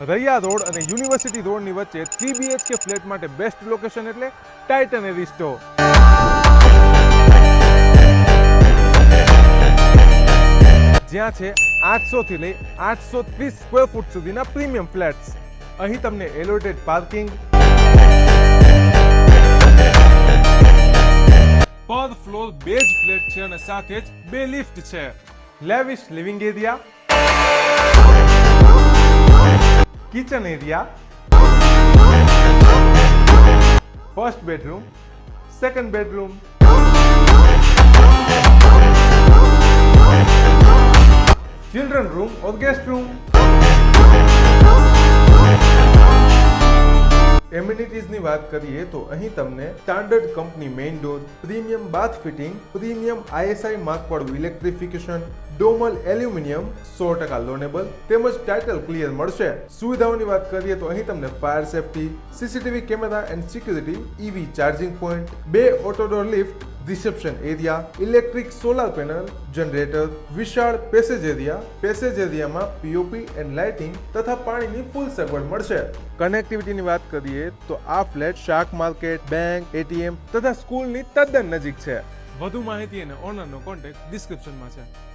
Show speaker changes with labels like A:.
A: Raiya road અને university રોડની વચ્ચે થ્રી બીએચકે ફ્લેટ માટે બેસ્ટ લોકેશન એટલે ટાઇટન એરિસ્ટો જ્યાં છે આઠસોથી લઈ આઠસો ત્રીસ સ્ક્વેર ફૂટ સુધીના પ્રીમિયમ ફ્લેટ્સ અહીં તમને એલોટેડ પાર્કિંગ પર ફ્લોર બે જ ફ્લેટ છે અને સાથે જ બે લિફ્ટ છે. Lavish living area kitchen area. First bedroom second bedroom children room और गेस्ट रूम એમ્યુનિટીઝની વાત કરીએ તો અહીં તમને standard company main door premium bath fitting premium ISI માર્કવાળું electrification ડોમલ aluminium સો ટકા લોનેબલ તેમજ ટાઇટલ ક્લિયર મળશે. સુવિધાઓની વાત કરીએ તો અહીં તમને fire safety CCTV camera and security EV charging point બે auto door lift reception area, electric solar panel, generator, વિશાળ પેસેજ એરિયા, પેસેજ એરિયામાં પીઓપી એન્ડ લાઇટિંગ તથા પાણીની ફૂલ સગવડ મળશે. કનેક્ટિવિટીની વાત કરીએ તો આ ફ્લેટ શાક માર્કેટ, બેંક એટીએમ તથા સ્કૂલની તદ્દન નજીક છે. વધુ માહિતી અને ઓનરનો કોન્ટેક્ટ ડિસ્ક્રિપ્શનમાં છે.